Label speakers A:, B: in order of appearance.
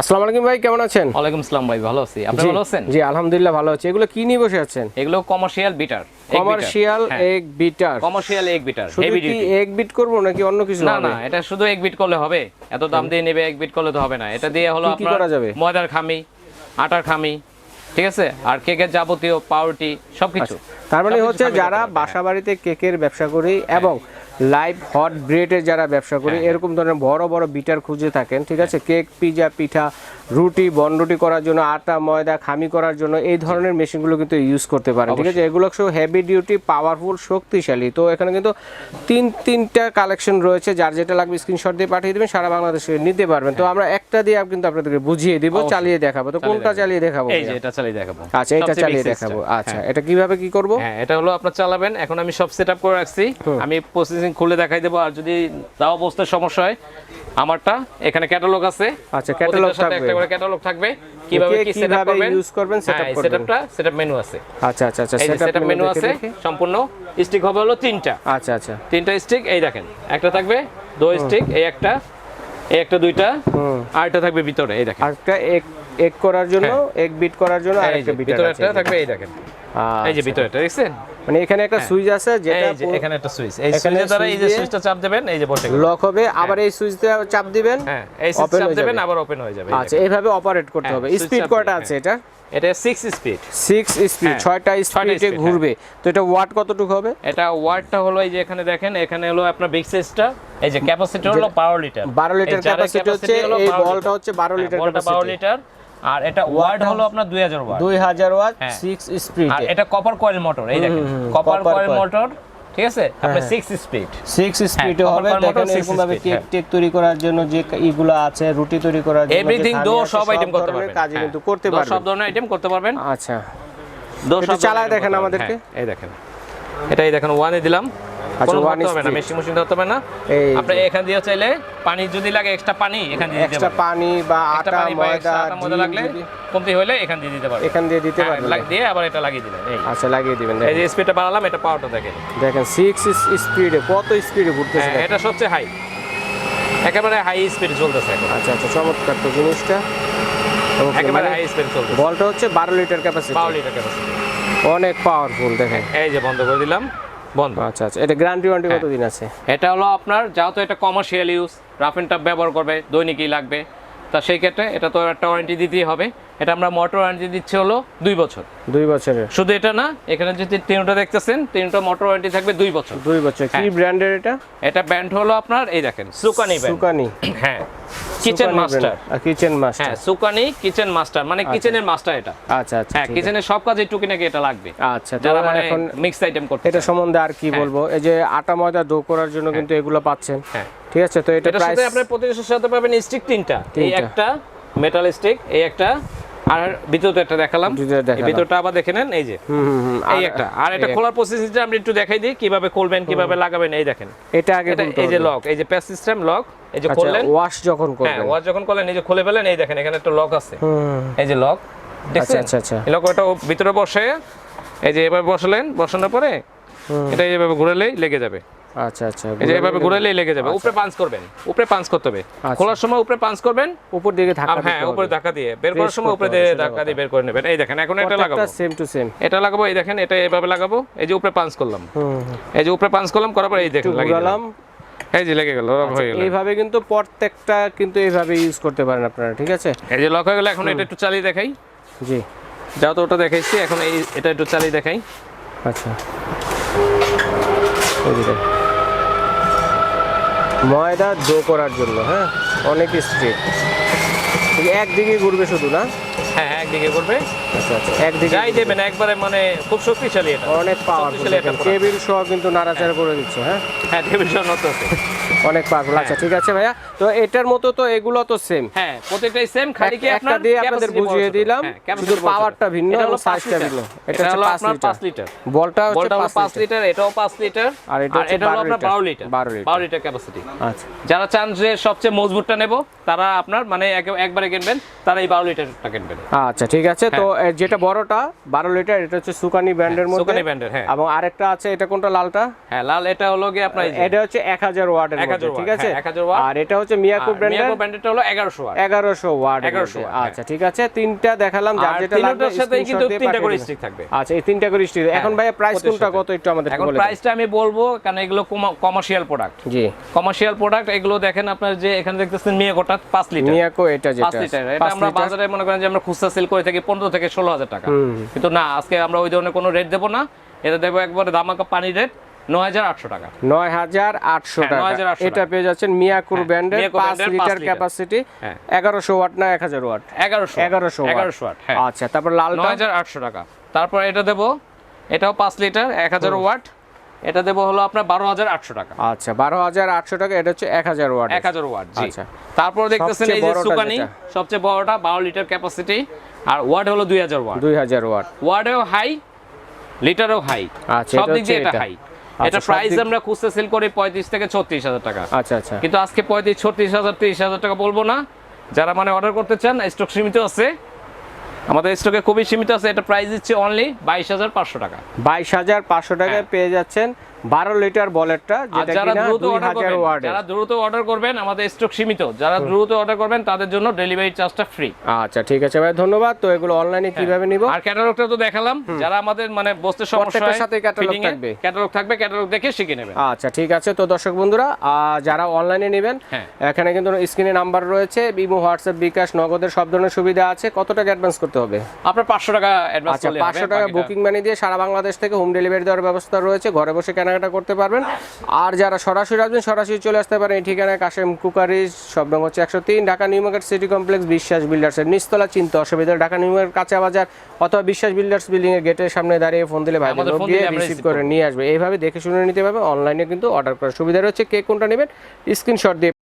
A: আসসালামু আলাইকুম ভাই কেমন আছেন?
B: ওয়ালাইকুম আসসালাম ভাই ভালো আছি। আপনি ভালো আছেন?
A: জি আলহামদুলিল্লাহ ভালো আছি। এগুলো কি নিয়ে বসে আছেন?
B: এগুলো commercial beater
A: commercial beater
B: commercial beater heavy duty
A: beat করব নাকি অন্য কিছু
B: না না এটা শুধু বিট করলে হবে। এত দাম দিয়ে নেবে এক বিট করলে তো হবে না। এটা দিয়ে হলো আপনার? ময়দার খামি আটার খামি ঠিক আছে? আর কেকের যাবতীয় পাউরুটি সবকিছু।
A: তার মানে হচ্ছে যারা
B: করতে
A: বাসা বাড়িতে কেকের ব্যবসা করি এবং লাইভ হট ব্রেডের যারা ব্যবসা করি
B: হ্যাঁ।
A: এরকম ধরনের বড় বড় বিটার খুঁজে থাকেন ঠিক আছে? কেক পিজা পিঠা রুটি বনরুটি করার জন্য আটা ময়দা খামি করার জন্য এই ধরনের মেশিনগুলো কিন্তু ইউজ করতে পারেন ঠিক আছে? এগুলো সব হেভি ডিউটি পাওয়ারফুল শক্তিশালী। তো এখানে কিন্তু তিন তিনটা কালেকশন রয়েছে যার যেটা লাগবে স্ক্রিনশট দিয়ে পাঠিয়ে দেবেন সারা বাংলাদেশে নিতে পারবেন। তো আমরা একটা দিয়ে কিন্তু আপনাদেরকে বুঝিয়ে দিব চালিয়ে দেখাবো। তো কোনটা চালিয়ে দেখাবো
B: এই যে এটা চালিয়ে দেখাবো।
A: আচ্ছা এটা চালিয়ে দেখাবো। আচ্ছা এটা কীভাবে কি করব?
B: হ্যাঁ এটা হলো আপনার চালাবেন। এখন আমি সব সেট করে রাখছি। আমি প্রসেসিং খুলে দেখাই দেবো আর যদি তাও অবস্থায় সমস্যা হয় আমারটা এখানে ক্যাটালগ আছে।
A: আচ্ছা,
B: সাথে
A: থাকবে।
B: একটা করে ক্যাটালগ থাকবে। কীভাবে
A: কি
B: সেটআপ করবেন?
A: use করবেন, setup করবেন।
B: সেটআপটা সেটআপ মেনু আছে।
A: আচ্ছা আচ্ছা আচ্ছা
B: এই সেটআপ মেনু আছে সম্পূর্ণ স্টিক হবে হলো তিনটা।
A: আচ্ছা আচ্ছা।
B: তিনটা স্টিক এই দেখেন একটা থাকবে দুই স্টিক এই একটা এই একটা দুইটা। আর একটা থাকবে ভিতরে এই দেখেন।
A: আরেকটা এক এক করার জন্য এক বিট করার জন্য
B: হ্যাঁ।
A: আরেকটা
B: ভিতরে একটা থাকবে এই দেখেন। এই যে
A: আচ্ছা।
B: ভিতরে দেখছেন?
A: মানে এখানে একটা সুইচ আছে যেটা
B: এই যে এখানে একটা সুইচ। এই সুইচের দ্বারা এই যে সুইচটা চাপ দেবেন এই যে বসে।
A: লক হবে আবার এই সুইচ চাপ দিবেন
B: হ্যাঁ এই সুইচ চাপ
A: হয়ে
B: দেবেন। আবার ওপেন হয়ে যাবে।
A: আচ্ছা এইভাবে অপারেট করতে
B: হ্যাঁ,
A: হবে। স্পিড কয়টা আছে এটা?
B: এটা 6 স্পিড
A: সিক্স স্পিড
B: হ্যাঁ,
A: ছয়টা
B: ছয়টা
A: স্পিডে
B: speed,
A: ঘুরবে। তো এটা ওয়াট কতটুকু হবে?
B: এটা ওয়াটটা হলো এই যে এখানে দেখেন এখানে হলো আপনার বিগ সাইজটা এই যে ক্যাপাসিটি হলো 12 লিটার
A: 12 লিটার ক্যাপাসিটি হচ্ছে এই বলটা হচ্ছে 12 লিটার
B: বলটা 12 লিটার আর এটা ওয়াট হলো আপনার 2000 ওয়াট
A: 2000 ওয়াট
B: হ্যাঁ।
A: 6 স্পিড
B: আর এটা কপার কয়েল মোটর এই দেখেন। কপার কয়েল মোটর ঠিক আছে? আপনার
A: হ্যাঁ।
B: 6 স্পিড
A: 6 স্পিডে হবে। দেখেন এরকম ভাবে কেক। টেক তৈরি করার জন্য যে ইগুলো আছে রুটি তৈরি করার জন্য
B: এভরিথিং দো সব আইটেম করতে পারবেন।
A: কাজে
B: হ্যাঁ।
A: কিন্তু করতে পারবেন।
B: সব ধরনের আইটেম করতে পারবেন।
A: আচ্ছা।
B: দো সব
A: চালায় দেখেন আমাদেরকে।
B: হ্যাঁ, এই দেখেন। এটাই দেখেন ওয়ানে দিলাম।
A: আচ্ছা,
B: কোনো হবে না মেশিন মেশিন ধরতে হবে না। আপনি এখান দিয়ে চাইলে পানি যদি লাগে এক্সট্রা পানি এখান দিয়ে
A: এক্সট্রা পানি বা আটা ময়দা
B: ময়দা লাগলে কমতি হলে এখান দিয়ে দিতে পারবেন
A: এখান দিয়ে দিতে
B: হ্যাঁ,
A: পারবেন।
B: লাগ- দিয়ে আবার এটা লাগিয়ে দিলেন
A: আচ্ছা লাগিয়ে দিবেন
B: এই যে স্পিডটা বাড়ালাম এটা পাওয়ারটা দেখেন।
A: দেখেন সিক্স স্পিডে কত স্পিডে ঘুরতেছে
B: হ্যাঁ, এটা সবচেয়ে হাই একেবারে হাই স্পিড চলতেছে এখন।
A: আচ্ছা আচ্ছা চমৎকার তো জিনিসটা।
B: একেবারে
A: মানে
B: হাই স্পিড চলতেছে।
A: বলটা হচ্ছে বারো litre capacity
B: power litre capacity
A: অনেক পাওয়ারফুল দেখেন।
B: এই যে বন্ধ করে দিলাম। বন্ধ।
A: আচ্ছা আচ্ছা। এটা গ্যারান্টি ওয়ারেন্টি। কতদিন আছে?
B: এটা হলো আপনার যেহেতু এটা commercial use rough and tough ব্যবহার করবে দৈনিকই লাগবে। তা সেই ক্ষেত্রে এটা তো একটা ওয়ারেন্টি দিতেই হবে। এটা আমরা মোটর ওয়ারেন্টি দিচ্ছি হলো দুই বছর।
A: দুই বছরের।
B: শুধু এটা না এখানে যদি তিনটা দেখতেছেন তিনটা মোটর ওয়ারেন্টি থাকবে দুই বছর।
A: দুই বছর। কি
B: হ্যাঁ।
A: ব্র্যান্ডের এটা?
B: এটা ব্র্যান্ড হলো আপনার এই দেখেন সুকানি
A: সুকানি।
B: হ্যাঁ কিচেন মাস্টার
A: কিচেন মাস্টার
B: হ্যাঁ সুকানি কিচেন মাস্টার মানে কিচেনের মাস্টার এটা।
A: আচ্ছা আচ্ছা
B: হ্যাঁ কিচেনের সব কাজে টুকিনাকি এটা লাগবে।
A: আচ্ছা
B: যারা মানে
A: এখন
B: মিক্স আইটেম করতে
A: এটা সম্বন্ধে আর কি বলব? এই যে আটা ময়দা ডো করার জন্য কিন্তু এগুলো পাচ্ছেন।
B: হ্যাঁ।
A: ঠিক আছে তো এটা প্রাইস
B: আপনার প্রতিটার সাথে পাবেন স্টিক তিনটা। এই একটা মেটাল স্টিক এই একটা আর ভিতরতে একটা দেখালাম।
A: ভিতরে
B: ভিতরটা আবার দেখে নেন এই যে। এই একটা। আর এটা খোলার প্রসেসিংটা আমি একটু দেখাই দিই কীভাবে খুলবেন কীভাবে লাগাবেন এই দেখেন।
A: এটা আগে
B: এই যে লক এই যে প্যাস সিস্টেম লক এই যে
A: আচ্ছা
B: করলেন
A: ওয়াশ যখন
B: হ্যাঁ
A: করবেন।
B: ওয়াচ যখন করলেন এই যে খুলে ফেলেন এই দেখেন এখানে একটা লক আছে। এই যে লক দেখছেন?
A: আচ্ছা, আচ্ছা।
B: এই লক ওটা ভিতরে বসে এই যে এভাবে বসালেন বসানোর পরে এটা এইভাবে ঘুরালেই লেগে যাবে।
A: আচ্ছা আচ্ছা
B: এই যে এভাবে ঘুরালেই লেগে যাবে। উপরে পাঞ্চ করবেন। উপরে পাঞ্চ করতে হবে।
A: আচ্ছা।
B: খোলার সময় উপরে পাঞ্চ করবেন।
A: উপর দিকে ধাক্কা
B: হ্যাঁ উপরে ধাক্কা দিয়ে। বের করার সময় উপরে দিয়ে ধাক্কা দিয়ে বের করে নেবেন। এই দেখেন এখন এটা লাগাবো।
A: সেম টু সেম
B: এটা লাগাবো এই দেখেন এটা এভাবে লাগাবো। এই যে উপরে পাঞ্চ করলাম। এই যে উপরে পাঞ্চ করলাম করার পর এই দেখেন লাগিয়ে দিলাম। এই যে লেগে গেল লক হয়ে গেল।
A: এইভাবে কিন্তু প্রত্যেকটা কিন্তু এইভাবে ইউজ করতে পারেন আপনারা ঠিক আছে?
B: এই যে লক হয়ে গেল এখন এটা একটু চালিয়ে দেখাই।
A: জি।
B: যাও তো ওটা দেখাইছি। এখন এই এটা একটু চালিয়ে দেখাই।
A: আচ্ছা। এই যে। ময়দা ডো করার জন্য হ্যাঁ? অনেক স্ট্রিট একদিকে ঘুরবে শুধু না?
B: হ্যাঁ হ্যাঁ একদিকে করবে।
A: আচ্ছা আচ্ছা। একদিকে
B: যাই দেবেন একবারে মানে খুব শক্তিশালী এটা।
A: অনেক। টেবিল সহ কিন্তু নাড়াচাড়া করে দিচ্ছে হ্যাঁ?
B: হ্যাঁ টেলিভিশন মতো আছে
A: অনেক পাওয়ারফুল আচ্ছা ঠিক আছে ভাইয়া। তো এটার মতো তো এগুলো তো সেম
B: হ্যাঁ প্রত্যেকটাই সেম খালি কি আপনার
A: দিয়ে আপনাদের বুঝিয়ে দিলাম,
B: হ্যাঁ,
A: শুধু powerটা ভিন্ন
B: এটা
A: এবং
B: হলো।
A: ভিন্ন। এটা
B: আপনার
A: লিটার।
B: 5 লিটার
A: বলটা হচ্ছে
B: বলটা হলো
A: পাঁচ
B: 5 লিটার এটাও 5 লিটার
A: আর এটা
B: হলো
A: 12
B: আপনার
A: লিটার।
B: 12 litre
A: 12 litre.
B: ক্যাপাসিটি
A: আচ্ছা।
B: যারা চান যে সবচেয়ে মজবুতটা নেব তারা আপনার মানে একবারে কিনবেন তারা এই 12 লিটারটা কিনবেন।
A: আচ্ছা ঠিক আছে। তো যেটা বড়টা বারো লিটার এটা হচ্ছে সুকানি ব্র্যান্ডের মধ্যে।
B: সুকানি ব্র্যান্ডের হ্যাঁ।
A: এবং আরেকটা আছে এটা কোনটা লালটা?
B: হ্যাঁ লাল এটা হলো গিয়ে আপনার
A: এটা হচ্ছে এক হাজার ওয়ার্ডের
B: 1000
A: মধ্যে ঠিক আছে?
B: হ্যাঁ, 1000 watt।
A: আর এটা হচ্ছে মিয়াকো ব্র্যান্ডের?
B: মিয়াকো ব্র্যান্ডেরটা হলো 1100 ওয়াট।
A: এগারোশো ওয়ার্ড
B: 1100 watt, হ্যাঁ।
A: আচ্ছা ঠিক আছে। তিনটা দেখালাম যার যেটা লাগবে
B: তিনটার সাথে কিন্তু তিনটা করে স্টিক থাকবে।
A: আচ্ছা এই তিনটা করে স্টিল এখন ভাইয়া প্রাইস কোনটা কত একটু আমাদের
B: এখন। প্রাইসটা আমি বলব কারণ এগুলো কমার্শিয়াল প্রোডাক্ট
A: জি।
B: কমার্শিয়াল প্রোডাক্ট এগুলো দেখেন আপনার যে এখানে দেখতেছেন মিয়াকোটা 5 লিটার।
A: মিয়াকো এটা যেটা
B: 5 লিটার। এটা আমরা বাজারে মনে করেন যে আমরা খুচরা সেল করে থাকি 15 থেকে 16 হাজার টাকা। কিন্তু না আজকে আমরা ওই ধরনের কোনো রেট দেবো না। এটা দেবো একবারে দামাকা পানি রেট 9800 টাকা।
A: নয় হাজার আটশো
B: হ্যাঁ,
A: টাকা। এটা পেয়ে যাচ্ছেন মিয়াকুর
B: হ্যাঁ,
A: ব্র্যান্ডের পাঁচ লিটার ক্যাপাসিটি
B: হ্যাঁ।
A: ওয়াট না এক হাজার ওয়াট।
B: 1100
A: এগারোশো
B: 1100 ওয়াট
A: আচ্ছা তারপর লালটা?
B: টাকা। তারপর এটা দেবো এটাও 5 লিটার 1000 ওয়াট। এটা দেবো হলো আপনার 12800 টাকা।
A: আচ্ছা বারো হাজার আটশো টাকা এটা হচ্ছে এক হাজার ওয়াট।
B: 1000 ওয়াট
A: আচ্ছা।
B: তারপর দেখতেছেন এই যে
A: বড়টা
B: সুকানি সবচেয়ে বড়টা 12 লিটার ক্যাপাসিটি আর ওয়াট হলো 2000 ওয়াট?
A: দুই হাজার ওয়াট।
B: ওয়ার্ডেও হাই লিটারও হাই।
A: আচ্ছা,
B: সব দিক দিয়ে এটা। হাই।
A: আচ্ছা,
B: এটা প্রাইস আমরা খুচরা সেল করি পঁয়ত্রিশ থেকে ছত্রিশ হাজার টাকা।
A: আচ্ছা আচ্ছা।
B: কিন্তু আজকে পঁয়ত্রিশ ছত্রিশ হাজার তিরিশ হাজার টাকা বলব না। যারা মানে অর্ডার করতে চান স্টক সীমিত আছে। আমাদের স্টকে খুবই সীমিত আছে এটা প্রাইস দিচ্ছে অনলি বাইশ হাজার পাঁচশো টাকা।
A: বাইশ হাজার পাঁচশো টাকায় পেয়ে যাচ্ছেন বারো লিটার বলেটটা যেটা
B: যারা দ্রুত অর্ডার করবেন যারা দ্রুত অর্ডার করবেন আমাদের স্টক সীমিত। যারা দ্রুত অর্ডার করবেন তাদের জন্য ডেলিভারি চার্জটা ফ্রি
A: আচ্ছা ঠিক আছে ভাই ধন্যবাদ। তো এগুলো অনলাইনে কীভাবে নিব?
B: আর ক্যাটালগটা তো দেখালাম। যারা আমাদের মানে বসতে সমস্যা
A: প্রত্যেকটার সাথেই catalog থাকবে।
B: ক্যাটালগ থাকবে ক্যাটালগ দেখে শিখে নেবেন।
A: আচ্ছা ঠিক আছে। তো দর্শক বন্ধুরা যারা অনলাইনে নেবেন
B: হ্যাঁ।
A: এখানে কিন্তু স্ক্রিনে নাম্বার রয়েছে বিমো হোয়াটসঅ্যাপ বিকাশ নগদের সব ধরনের সুবিধা আছে। কত টাকা অ্যাডভান্স করতে হবে?
B: আপনার পাঁচশো টাকা অ্যাডভান্স
A: আচ্ছা পাঁচশো টাকা বুকিং মানি দিয়ে সারা বাংলাদেশ থেকে হোম ডেলিভারি দেওয়ার ব্যবস্থা রয়েছে। ঘরে বসে কেনাকাটা করতে পারবেন। আর যারা সরাসরি আসবেন সরাসরি চলে আসতে পারেন। এই ঠিকানায় কাশেম কুকারি সব নম্বর হচ্ছে একশো তিন Dhaka new market city complex Biswas বিল্ডার্সের নিস্তলা চিন্তা অসুবিধা। ঢাকা নিউ মার্কেট কাঁচা বাজার অথবা বিশ্বাস বিল্ডার্স বিল্ডিং এর গেটের সামনে দাঁড়িয়ে ফোন দিলে ভাই
B: গিয়ে
A: রিসিভ করে নিয়ে আসবে। এইভাবে দেখে শুনে নিতে পারবে অনলাইনে কিন্তু অর্ডার করার সুবিধা রয়েছে। কে কোনটা নেবেন? স্ক্রিনশট দিয়ে